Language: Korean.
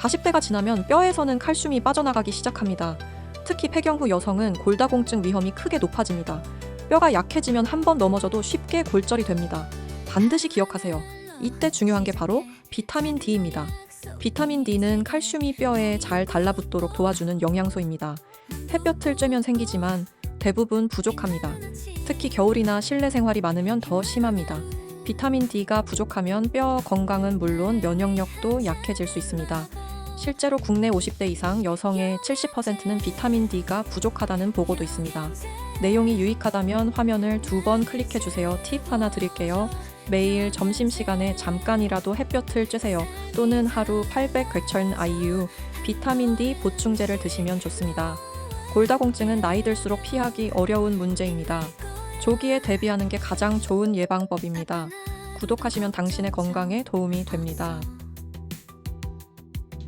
40대가 지나면 뼈에서는 칼슘이 빠져나가기 시작합니다. 특히 폐경 후 여성은 골다공증 위험이 크게 높아집니다. 뼈가 약해지면 한 번 넘어져도 쉽게 골절이 됩니다. 반드시 기억하세요. 이때 중요한 게 바로 비타민 D입니다. 비타민 D는 칼슘이 뼈에 잘 달라붙도록 도와주는 영양소입니다. 햇볕을 쬐면 생기지만 대부분 부족합니다. 특히 겨울이나 실내 생활이 많으면 더 심합니다. 비타민 D가 부족하면 뼈 건강은 물론 면역력도 약해질 수 있습니다. 실제로 국내 50대 이상 여성의 70%는 비타민 D가 부족하다는 보고도 있습니다. 내용이 유익하다면 화면을 두 번 클릭해 주세요. 팁 하나 드릴게요. 매일 점심시간에 잠깐이라도 햇볕을 쬐세요. 또는 하루 800 괵철 IU 비타민 D 보충제를 드시면 좋습니다. 골다공증은 나이 들수록 피하기 어려운 문제입니다. 조기에 대비하는 게 가장 좋은 예방법입니다. 구독하시면 당신의 건강에 도움이 됩니다.